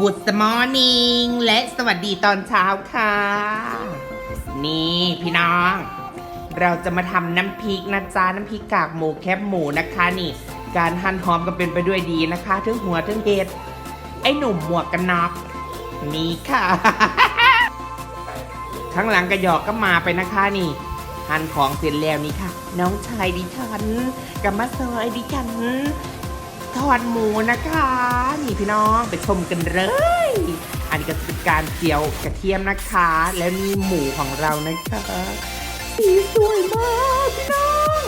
Good morning และสวัสดีตอนเช้าค่ะ นี่พี่น้อง เราจะมาทำน้ำพริกนะจ๊ะ น้ำพริกกากหมูแคบหมูนะคะนี่ การหั่นหอมก็เป็นไปด้วยดีนะคะทั้งหัวทั้งเห็ดไอ้หนุ่มหมวกกันน็อกนี่ค่ะ ข้างหลังกระหยอกก็มาไปนะคะนี่ หั่นของเสร็จแล้วนี่ค่ะ น้องชายดิฉันกับมาซอยดิฉัน ทอดหมูนะคะ นี่พี่น้องไปชมกันเลย อันนี้ก็เป็นการเจียวกระเทียมนะคะ แล้วนี่หมูของเรานะคะสีสวยมากพี่น้อง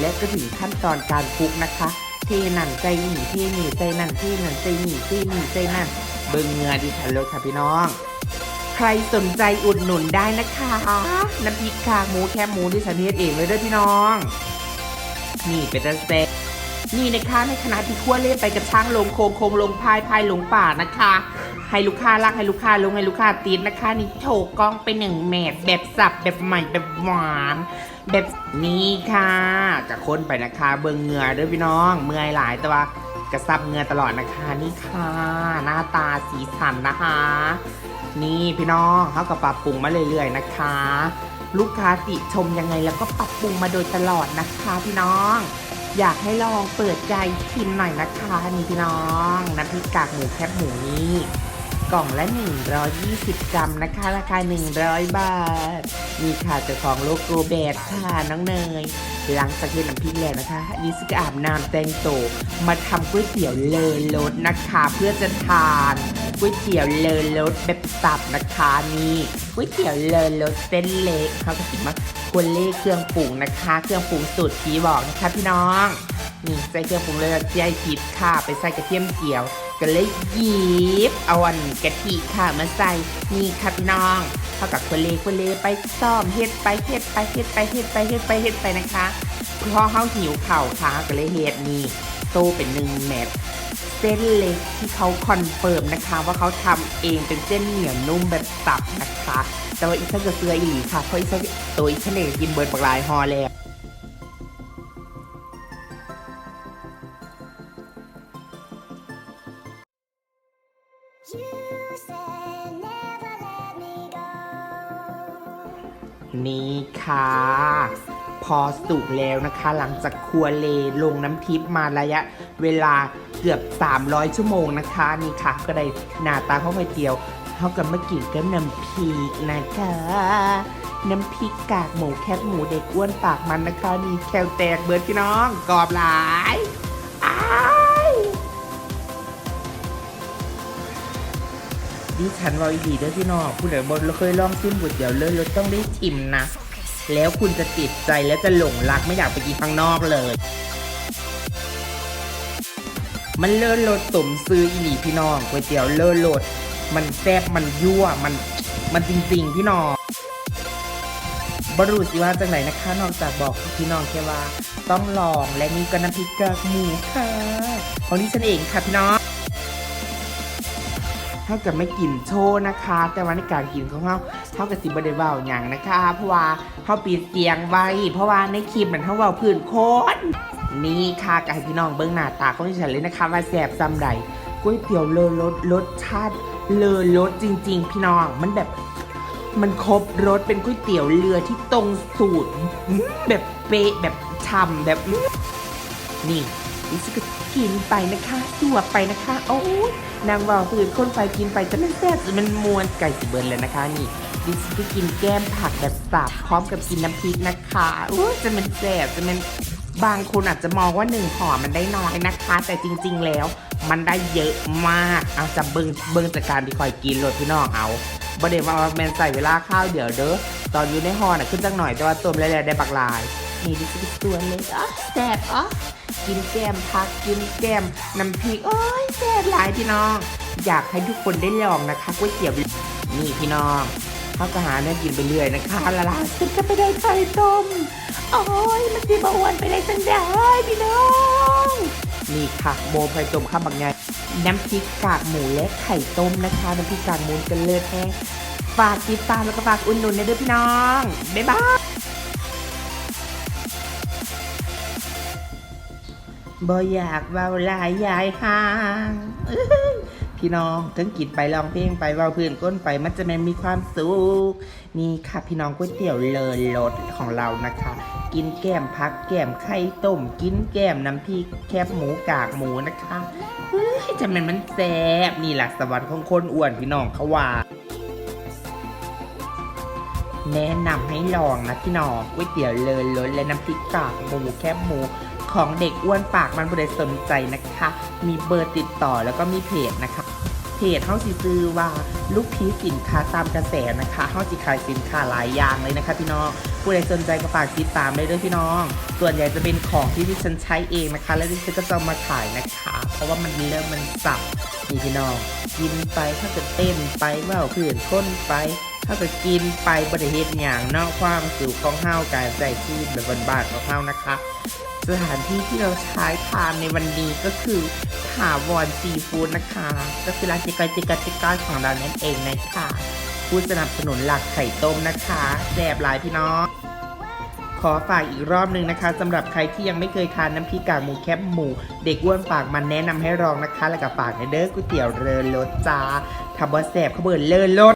และก็ถึงขั้นตอนการคลุกนะคะ เทนั่นใจหนี่เทนี่ใจนั่นเทนั่นใจหนี่เทนี่ใจนั่นเบิ่งเงือดิฉันเลยค่ะพี่น้อง ใครสนใจอุดหนุนได้นะคะน้ำพริกกากหมูแคบหมูดิฉันเฮ็ดเองเลยด้วยพี่น้อง นี่เป็นเซ นี่นะคะในขณะที่ทั่วเล่นไปกับช้างลงโคงโคงลงพายพายลงป่านะคะ ให้ลูกค้ารักให้ลูกค้าลงให้ลูกค้าติดนะคะ นี่โชว์กล้องไปหนึ่งแมทแบบสับแบบใหม่แบบหวาน แบบนี้ค่ะจะค้นไปนะคะ เบิ่งเหงื่อด้วยพี่น้องเมื่อยหลายแต่ว่ากระซับเหงื่อตลอดนะคะนี่ค่ะ หน้าตาสีสันนะคะ นี่พี่น้องเขาก็ปรับปรุงมาเรื่อยๆนะคะ ลูกค้าติชมยังไงแล้วก็ปรับปรุงมาโดยตลอดนะคะพี่น้อง อยากให้ลองเปิดใจชิมหน่อยนะคะนี่พี่น้องน้ำพริกกากหมูแคบหมูนี่กล่องละ 120 กรัมนะคะ ราคา 100 บาท มีค่ะเจ้าของโลโก้แบดค่ะน้องเนย หลังจากเห็นน้ำพริกแล้วนะคะดิสก็อาบน้ำแตงโตมาทำก๋วยเตี๋ยวเลอรสนะคะ เพื่อจะทานก๋วยเตี๋ยวเลอรสแบบสับนะคะนี่ก๋วยเตี๋ยวเลอรสเส้นเล็กเขาก็คิดมา ควรเล่เครื่องปรุงนะคะ เครื่องปรุงสูตรผีบอกนะคะพี่น้องนี่ใส่เครื่องปรุงเลยเจียผิดค่ะ ไปใส่กระเทียมเจียวก็เลยหยิบเอาอันกะทิค่ะมาใส่นี่ค่ะพี่น้องเท่ากับคนเลคนเลไปซ่อมเฮ็ดไปเฮ็ดไปเฮ็ดไปเฮ็ดไปเฮ็ดไปเฮ็ดไปนะคะพอเขาหิวเข่าค่ะก็เลยเฮ็ดนี่โตเป็นหนึ่งแมตเส้นเล็กที่เขาคอนเฟิร์มนะคะ ว่าเขาทำเองเป็นเส้นเหนียวนุ่มแบบสับนะคะ แต่ว่าอีฉันก็เสืออีหลีค่ะเพราะอีฉันตัวอีฉันเองกินเบิร์ดบักลายฮอแล้วนี่ค่ะ พอสุกแล้วนะคะ หลังจากครัวเลลงน้ำทิพย์มาระยะ เวลาเกือบ 300 ชั่วโมงนะคะ นี่ค่ะ ก็ได้หน้าตาข้าวไข่เตี๋ยว เท่ากับเมื่อกี้ก็น้ำพริกนะคะน้ำพริกกากหมูแคบหมูเด็กอ้วนปากมันนะคะนี่แคลแตกเบิร์ดพี่น้องกรอบหลายอ้ายดิฉันว่าอีดีเด้อพี่น้องผู้ใดบนเราเคยลองชิมก๋วยเตี๋ยวเลยเราต้องได้ชิมนะ แล้วคุณจะติดใจและจะหลงรักไม่อยากไปกินข้างนอกเลยมันเลิศรสสมซื้ออีหลีพี่น้องก๋วยเตี๋ยวเลิศรส มันแซ่บมันยั่วมันมันจริง ๆ พี่น้องบรูสิว่าจังไหนนะคะ นอกจากบอกพี่น้องแค่ว่า ต้องลองและนี่ก็น้ำพริกกากหมูค่ะ ของดิฉันเองค่ะพี่น้องเท่ากับไม่กินโชว์นะคะ แต่ว่าในการกินของเขาเท่ากับสิบได้เบาอย่างนะคะ เพราะว่าเขาปิดเสียงไว้ เพราะว่าในคลิปมันเขาเบาพื้นโคนนี่ค่ะกับพี่น้องเบิ้องหน้าตาของดิฉันเลยนะคะว่าแสบซ้ำใดก๋วยเตี๋ยวเลอรสรสชาติ เลอรสจริง ๆ พี่น้องมันแบบ มันครบรสเป็นก๋วยเตี๋ยวเรือที่ตรงสูตร แบบเป๊ะแบบฉ่ำแบบอื้อนี่ดิฉันก็กินไปนะคะตัวไปนะคะ โอ้ยนางว่าฝืนคนไปกินไปจะมันแซ่บจะมันมวนไก่สิเบิร์นเลยนะคะ นี่ดิฉันก็กินแก้มผักแบบสับพร้อมกับกินน้ำพริกนะคะโอ้ยจะมันแซ่บจะมัน บางคนอาจจะมองว่าหนึ่งห่อมันได้น้อยนะคะ แต่จริงๆแล้วมันได้เยอะมาก เอาจะเบิงเบิงจากการที่คอยกินเลยพี่น้องเอาบไดว่าแมนใส่เวลาข้าวเดี๋ยวเด้อตอนอยู่ในห่อน่ะขึ้นจังหน่อยแต่ว่าต้มแล้วๆได้บักลายนี่ดิสิตัวเล็กอ๋อแซ่บอ๋อกินแก้มพักกินแก้มน้ำพริกโอ้ยแซ่บหลายพี่น้อง อยากให้ทุกคนได้ลองนะคะก๋วยเตี๋ยวนี่พี่น้อง เขาก็หาเนี่ยกินไปเรื่อยนะคะละลาสุดก็ไปได้ไข่ต้ม โอ้ยมันสิบอวนไปได้สันได้พี่น้องนี่ค่ะโบไข่ต้มข้าวบางไงน้ำพริกกากหมูและไข่ต้มนะคะ น้ำพริกกากหมูกันเลิศแห้ฝากติดตามแล้วก็ฝากอุ่นหนุนนะด้วยพี่น้อง บ๊ายบายบ่อยากเบาหลายยายห่าง พี่น้องทั้งกินไปร้องเพลงไปเว่าพื่อนก้นไปมันจะแม่นมีความสุขนี่ค่ะพี่น้องก๋วยเตี๋ยวเลอรสของเรานะคะ กินแก้มพักแก้มไข่ต้ม กินแก้มน้ำพริกแคบหมูกากหมูนะคะเฮ้ยจะแม่นมันแซ่บนี่แหละสวรรค์ของคนอ้วนพี่น้องเขาว่าแนะนำให้ลองนะพี่น้องก๋วยเตี๋ยวเลยล้นและน้ำพริกกากหมูแคบหมู ของเด็กอ้วนปากมันบริสนใจนะคะ มีเบอร์ติดต่อแล้วก็มีเพจนะคะ เพจเฮาสิซื้อว่าลูกพีชสินค้าตามกระแสนะคะเฮาสิขายสินค้าหลายอย่างเลยนะคะ พี่น้องผู้ใดสนใจก็ฝากติดตามได้ด้วยพี่น้อง ส่วนใหญ่จะเป็นของที่ดิฉันใช้เองนะคะ แล้วดิฉันก็จะเอามาขายนะคะ เพราะว่ามันเริ่มมันสับนี่พี่น้องกินไปถ้าเกิดเต้นไปเว่าเพื่อนค้นไป ถ้าจะกินไปบริเหตุอย่างนอกความสุขของเฮาการใจชีวิตแบบบ้านๆของเฮานะคะ สถานที่ที่เราใช้ทานในวันนี้ก็คือถาวรซีฟู้ดนะคะ ก็คือร้านจิกาจิกาจิกาของเรานั่นเองนะคะผู้สนับสนุนหลักไข่ต้มนะคะแซ่บหลายพี่น้องขอฝากอีกรอบหนึ่งนะคะสำหรับใครที่ยังไม่เคยทานน้ำพริกกากหมูแคบหมู เด็กอ้วนปากมันแนะนำให้ลองนะคะ แล้วก็ฝากในเด้อก๋วยเตี๋ยวเรือรสจ้าทำบบะแสบเขาเบิร์นเลอรส